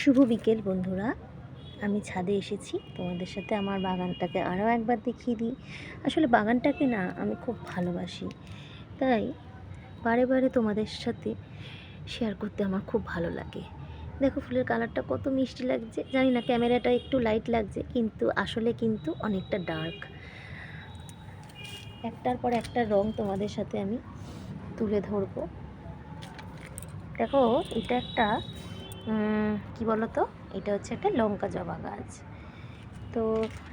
শুভ বিকেল বন্ধুরা। আমি ছাদে এসেছি। তোমাদের সাথে আমার বাগানটাকে আরও একবার দেখিয়ে দিই। আসলে বাগানটাকে না, আমি খুব ভালোবাসি। তাই বারে বারে তোমাদের সাথে শেয়ার করতে আমার খুব ভালো লাগে। দেখো ফুলের কালারটা কত মিষ্টি লাগছে। জানি না ক্যামেরাটা একটু লাইট লাগছে, কিন্তু আসলে কিন্তু অনেকটা ডার্ক একটার পর একটা রং তোমাদের সাথে আমি তুলে ধরবো। দেখো, এটা একটা কি বলো তো এটা হচ্ছে একটা লঙ্কা জবা গাছ। তো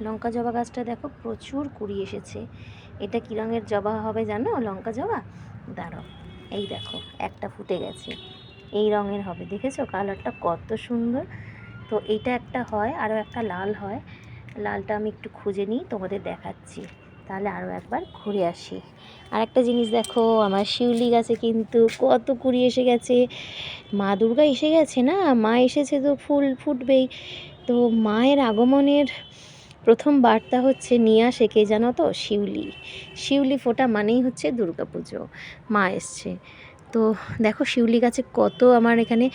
লঙ্কা জবা গাছটা দেখো প্রচুর কুড়ি এসেছে। এটা কী রঙের জবা হবে জানো? লঙ্কা জবা? দাঁড়ো, এই দেখো, একটা ফুটে গেছে। এই রঙের হবে, দেখেছ? কালারটা কত সুন্দর। তো এইটা একটা হয়, আরও একটা লাল হয়। লালটা আমি একটু খুঁজে নিই, তোমাদের দেখাচ্ছি। তাহলে আরও একবার ঘুরে আসি। আর একটা জিনিস দেখো, আমার শিউলি গাছে কিন্তু কত কুড়ি এসে গেছে। মা দুর্গা এসে গেছে না? মা এসেছে তো ফুল ফুটবেই। তো মায়ের আগমনের প্রথম বার্তা হচ্ছে, নিয়ে আসে কে জানো তো? শিউলি। শিউলি ফোটা মানেই হচ্ছে দুর্গা পুজো মা এসছে। তো দেখো শিউলি গাছে কত আমার এখানে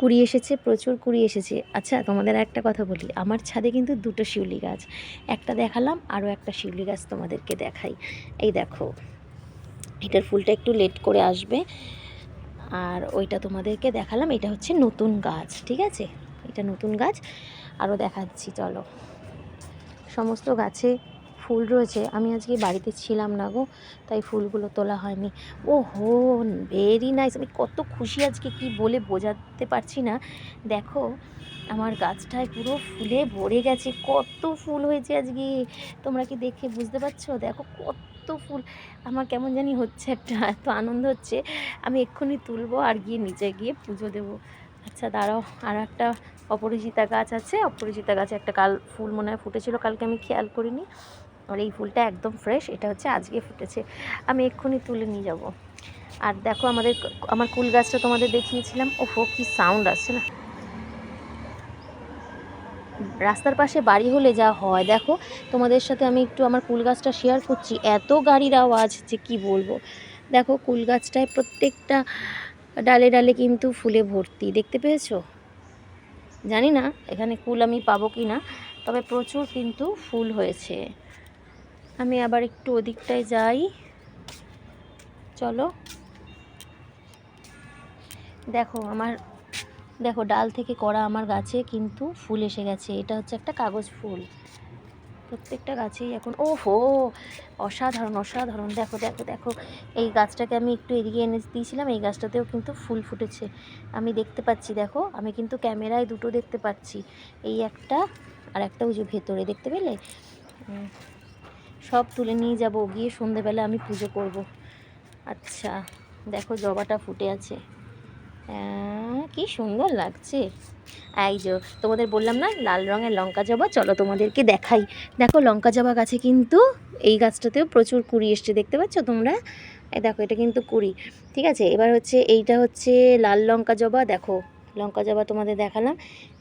কুড়ি এসেছে, প্রচুর কুড়ি এসেছে। আচ্ছা তোমাদের একটা কথা বলি, আমার ছাদে কিন্তু দুটো শিউলি গাছ, একটা দেখালাম আরও একটা শিউলি গাছ তোমাদেরকে দেখাই। এই দেখো, এটার ফুলটা একটু লেট করে আসবে, আর ওইটা তোমাদেরকে দেখালাম, এটা হচ্ছে নতুন গাছ, ঠিক আছে? এটা নতুন গাছ, আরও দেখাচ্ছি, চলো। সমস্ত গাছে ফুল রয়েছে। আমি আজকে বাড়িতে ছিলাম না গো, তাই ফুলগুলো তোলা হয়নি। ও হো ভেরি নাইস আমি কত খুশি আজকে, কি বলে বোঝাতে পারছি না। দেখো, আমার গাছটায় পুরো ফুলে ভরে গেছে। কত ফুল হয়েছে আজকে। তোমরা কি দেখে বুঝতে পারছ? দেখো, কত ফুল। আমার কেমন জানি হচ্ছে একটা, এত আনন্দ হচ্ছে। আমি এক্ষুনি তুলবো আর গিয়ে নিচে গিয়ে পুজো দেবো। আচ্ছা দাঁড়াও, আর একটা অপরিচিতা গাছ আছে। অপরিচিতা গাছে একটা কাল, ফুল মনে হয় ফুটেছিল। কালকে আমি খেয়াল করিনি। আর এই ফুলটা একদম ফ্রেশ এটা হচ্ছে আজকে ফুটেছে। আমি এক্ষুনি তুলে নিয়ে যাব। আর দেখো আমাদের আমার কুল গাছটা তোমাদের দেখিয়েছিলাম। ওফো কি সাউন্ড আসছে না। রাস্তার পাশে বাড়ি হলে যা হয়, দেখো। তোমাদের সাথে আমি একটু আমার কুল গাছটা শেয়ার করছি। এত গাড়ির আওয়াজ যে কি বলব। দেখো কুল গাছটায় প্রত্যেকটা ডালে ডালে কিন্তু ফুলে ভর্তি। দেখতে পেয়েছ? জানি না এখানে কুল আমি পাবো কি না তবে প্রচুর কিন্তু ফুল হয়েছে। আমি আবার একটু ওদিকটায় যাই। চলো। দেখো, আমার, দেখো, ডাল থেকে করা আমার গাছে, কিন্তু ফুল এসে গেছে। এটা হচ্ছে একটা কাগজ ফুল। প্রত্যেকটা গাছেই এখন ও হো অসাধারণ অসাধারণ। দেখো দেখো দেখো, এই গাছটাকে আমি একটু এদিকে এনে দিয়েছিলাম, এই গাছটাতেও কিন্তু ফুল ফুটেছে। আমি দেখতে পাচ্ছি, দেখো, আমি কিন্তু ক্যামেরায় দুটো দেখতে পাচ্ছি। এই একটা আর একটা ওই যে ভেতরে, দেখতে পেলে? সব তুলে নিয়ে যাব। গিয়ে সন্ধেবেলা আমি পুজো করব। আচ্ছা দেখো জবাটা ফুটে আছে। কি সুন্দর লাগছে। এই যে, তোমাদের বললাম না, লাল রঙের লঙ্কা জবা। চলো তোমাদেরকে দেখাই। দেখো লঙ্কা জবা গাছে কিন্তু এই গাছটাতেও প্রচুর কুড়ি এসছে, দেখতে পাচ্ছ তোমরা? দেখো, এটা কিন্তু কুড়ি। ঠিক আছে, এবার হচ্ছে এইটা হচ্ছে লাল লঙ্কা জবা। দেখো, লঙ্কা জবা তোমাদের দেখালাম।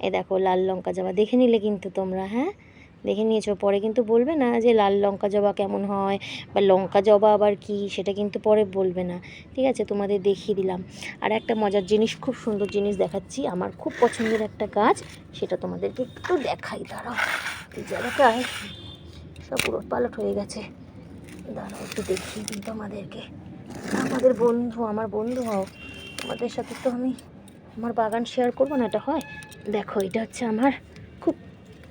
এই দেখো, লাল লঙ্কা জবা। দেখে নিলে কিন্তু তোমরা হ্যাঁ? দেখে নিয়েছো। পরে কিন্তু বলবে না যে লাল লঙ্কা জবা কেমন হয় বা লঙ্কা জবা আবার কি, সেটা কিন্তু পরে বলবে না। ঠিক আছে, তোমাদের দেখিয়ে দিলাম। আর একটা মজার জিনিস, খুব সুন্দর জিনিস দেখাচ্ছি। আমার খুব পছন্দের একটা গাছ, সেটা তোমাদেরকে একটু দেখাই, দাঁড়াও। এই জায়গাটায় সব উলট পালট হয়ে গেছে। দাঁড়াও, একটু দেখিয়ে দিই তোমাদেরকে। আমাদের বন্ধু, আমার বন্ধু হও। তোমাদের সাথে তো আমি আমার বাগান শেয়ার করব না, এটা হয়? দেখো, এটা হচ্ছে আমার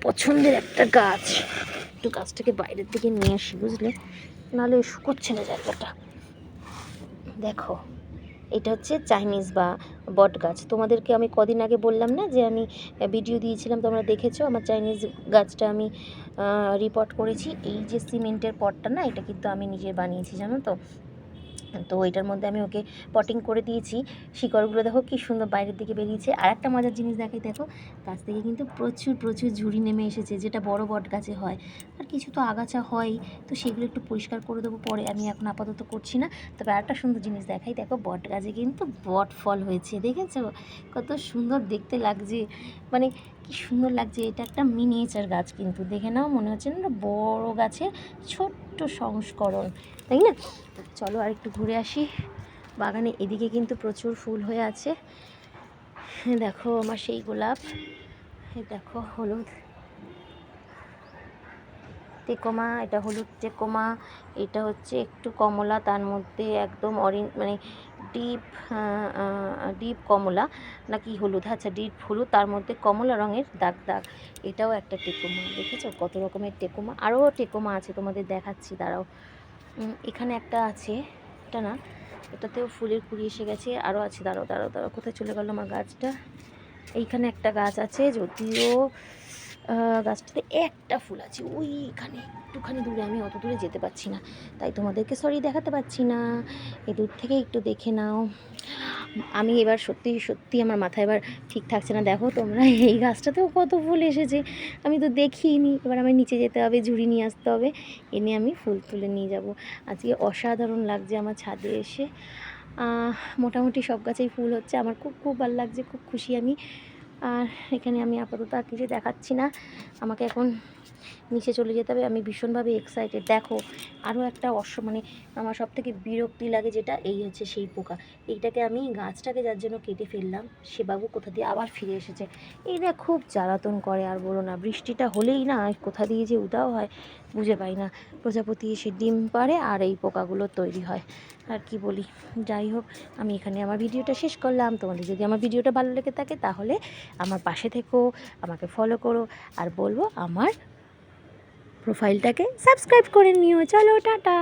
পছন্দের একটা গাছ। একটু গাছটাকে বাইরের দিকে নিয়ে আসি, বুঝলে? নাহলে শুকোচ্ছে না জায়গাটা। দেখো, এটা হচ্ছে চাইনিজ বা বট গাছ। তোমাদেরকে আমি কদিন আগে বললাম না যে আমি ভিডিও দিয়েছিলাম, তোমরা দেখেছ? আমার চাইনিজ গাছটা আমি রিপোর্ট করেছি। এই যে সিমেন্টের পটটা না, এটা কিন্তু আমি নিজে বানিয়েছি, জানো তো? তো এটার মধ্যে আমি ওকে পটিং করে দিয়েছি। শিকড়গুলো দেখো কি সুন্দর বাইরের দিকে বেরিয়েছে। আর একটা মজার জিনিস দেখাই, দেখো, গাছ থেকে কিন্তু প্রচুর প্রচুর ঝুড়ি নেমে এসেছে, যেটা বড় বট গাছে হয়। আর কিছু তো আগাছা হয় তো সেগুলো একটু পরিষ্কার করে দেবো, পরে আমি এখন আপাতত করছি না। তবে আরেকটা সুন্দর জিনিস দেখাই, দেখো, বট গাছে কিন্তু বট ফল হয়েছে, দেখেছ? কত সুন্দর দেখতে লাগছে। মানে কি সুন্দর লাগছে, এটা একটা মিনিয়েচার গাছ কিন্তু। দেখে নাও, মনে হচ্ছে না বড় গাছের ছোট্ট সংস্করণ, তাই না? চলো আর একটু ঘুরে আসি। বাগানে এদিকে কিন্তু প্রচুর ফুল হয়ে আছে। দেখো আমার সেই গোলাপ দেখো হলুদ। টেকোমা এটা হলুদ টেকোমা এটা হচ্ছে একটু কমলা, তার মধ্যে একদম অরেঞ্জ মানে ডিপ ডিপ কমলা, নাকি হলুদ? আচ্ছা ডিপ হলুদ, তার মধ্যে কমলা রঙের দাগ দাগ। এটাও একটা টেকোমা, দেখেছ? কত রকমের টেকোমা। আরও টেকোমা আছে তোমাদের দেখাচ্ছি, দাঁড়াও। এখানে একটা আছে, এটা না, এটাতেও ফুলের কুড়ি এসে গেছে আরও আছে, দাঁড়াও দাঁড়াও দাঁড়াও, কোথায় চলে গেল আমার গাছটা? এইখানে একটা গাছ আছে, যদিও গাছটাতে একটা ফুল আছে। ওইখানে, একটুখানি দূরে, আমি অত দূরে যেতে পারছি না। তাই তোমাদেরকে সরি দেখাতে পারছি না। এ দূর থেকে একটু দেখে নাও। আমি এবার সত্যি সত্যি আমার মাথায় এবার ঠিক থাকছে না। দেখো তোমরা, এই গাছটাতেও কত ফুল এসেছে। আমি তো দেখিনি। এবার আমার নিচে যেতে হবে, ঝুড়ি নিয়ে আসতে হবে। এনে আমি ফুল তুলে নিয়ে যাব। আজকে অসাধারণ লাগছে আমার ছাদে এসে। মোটামুটি সব গাছেই ফুল হচ্ছে। আমার খুব খুব ভালো লাগছে। খুব খুশি আমি। আর এখানে আমি আপাতত আর কিছু দেখাচ্ছি না। আমাকে এখন নিচে চলে যেতে হবে। আমি ভীষণভাবে এক্সাইটেড দেখো আরও একটা অস মানে আমার সব থেকে বিরক্তি লাগে যেটা, এই হচ্ছে সেই পোকা। এইটাকে আমি গাছটাকে যার জন্য কেটে ফেললাম, সে বাবু কোথা দিয়ে আবার ফিরে এসেছে। এইটা খুব জ্বালাতন করে, আর বলো না, বৃষ্টিটা হলেই না কোথা দিয়ে যে উদাও হয়, বুঝে পাই না। প্রজাপতি এসে ডিম পারে আর এই পোকাগুলো তৈরি হয়। আর কি বলি? যাই হোক, আমি এখানে আমার ভিডিওটা শেষ করলাম। তোমাদের যদি আমার ভিডিওটা ভালো লেগে থাকে, তাহলে আমার পাশে থেকো, আমাকে ফলো করো। আর বলব, আমার প্রোফাইলটাকে সাবস্ক্রাইব করে নিও। চলো, টাটা!